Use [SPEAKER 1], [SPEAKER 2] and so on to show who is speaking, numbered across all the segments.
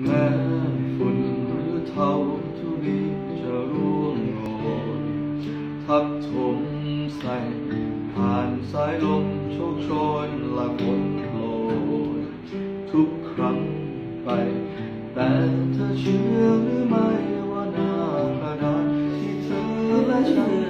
[SPEAKER 1] แม้ฝุ่นหรือเทาทุลีจะร่วงโรยทับถมใส่ผ่านสายลมโชคโชยหลักฝนโปรยทุกครั้งไป แต่เธอเชื่อหรือไม่ว่าหน้ากระดาษที่เธอและฉัน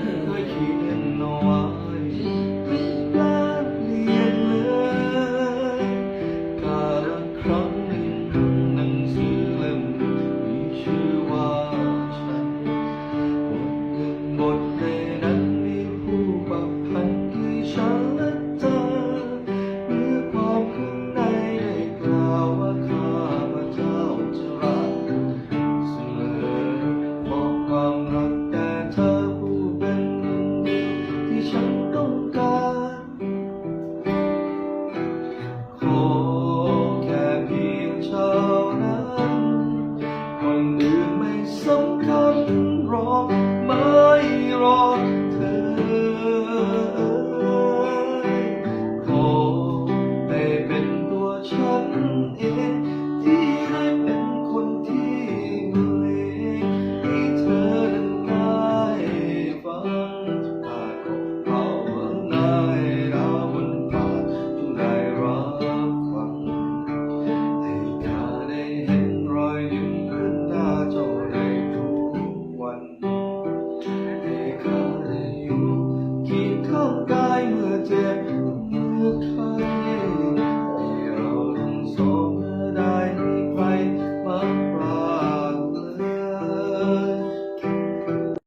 [SPEAKER 1] รอไม่รอเธอ ขอให้เป็นตัวฉันเอง